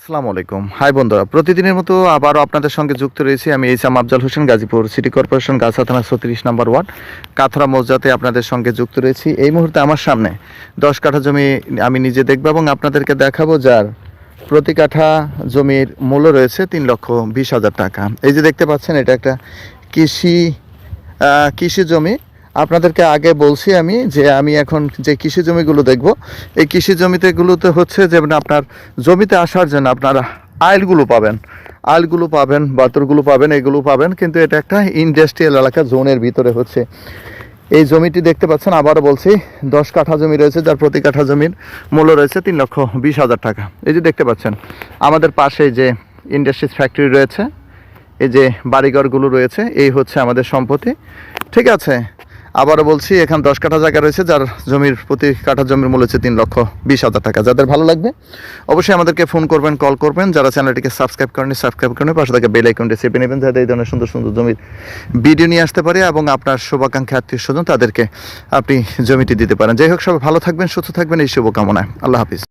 আসসালামু আলাইকুম। হাই বন্ধুরা, প্রতিদিনের মতো আবারও আপনাদের সঙ্গে যুক্ত রয়েছি আমি এইসাম আফজাল হোসেন, গাজীপুর সিটি কর্পোরেশন, গাছা থানা ছত্রিশ নম্বর ওয়ার্ড, কাথরা মৌজাতে আপনাদের সঙ্গে যুক্ত রয়েছি। এই মুহূর্তে আমার সামনে দশ কাঠা জমি আমি নিজে দেখব এবং আপনাদেরকে দেখাবো যার প্রতি কাঠা জমির মূল্য রয়েছে তিন লক্ষ বিশ হাজার টাকা। এই যে দেখতে পাচ্ছেন, এটা একটা কৃষি কৃষি জমি। আপনাদেরকে আগে বলছি আমি যে আমি এখন যে কৃষি জমিগুলো দেখব, এই কৃষি জমিতেগুলোতে হচ্ছে যে মানে আপনার জমিতে আসার জন্য আপনারা আইলগুলো পাবেন। আইলগুলো পাবেন, বাতরগুলো পাবেন, এগুলো পাবেন, কিন্তু এটা একটা ইন্ডাস্ট্রিয়াল এলাকা, জোনের ভিতরে হচ্ছে। এই জমিটি দেখতে পাচ্ছেন, আবারও বলছি, দশ কাঠা জমি রয়েছে, যার প্রতি কাঠা জমির মূল্য রয়েছে তিন লক্ষ বিশ হাজার টাকা। এই যে দেখতে পাচ্ছেন, আমাদের পাশে যে ইন্ডাস্ট্রিজ ফ্যাক্টরি রয়েছে, এই যে বাড়িঘরগুলো রয়েছে, এই হচ্ছে আমাদের সম্পত্তি। ঠিক আছে আবারও বলছি, এখানে দশ কাঠা জায়গা রয়েছে, যার জমির প্রতি কাঠা জমির মূল্য হচ্ছে তিন লক্ষ বিশ হাজার টাকা। যাদের ভালো লাগবে, অবশ্যই আমাদেরকে ফোন করবেন, কল করবেন। যারা চ্যানেলটিকে সাবস্ক্রাইব করেনি সাবস্ক্রাইব করেন পাশে থাকে বেল আইকনটি চেপে নেবেন, যাতে এই ধরনের সুন্দর সুন্দর জমির ভিডিও নিয়ে আসতে পারে এবং আপনার শুভাকাঙ্ক্ষী আত্মীয় স্বজন তাদেরকে আপনি জমিটি দিতে পারেন। যাই হোক, সবাই ভালো থাকবেন, সুস্থ থাকবেন, এই শুভকামনায়। আল্লাহ হাফিজ।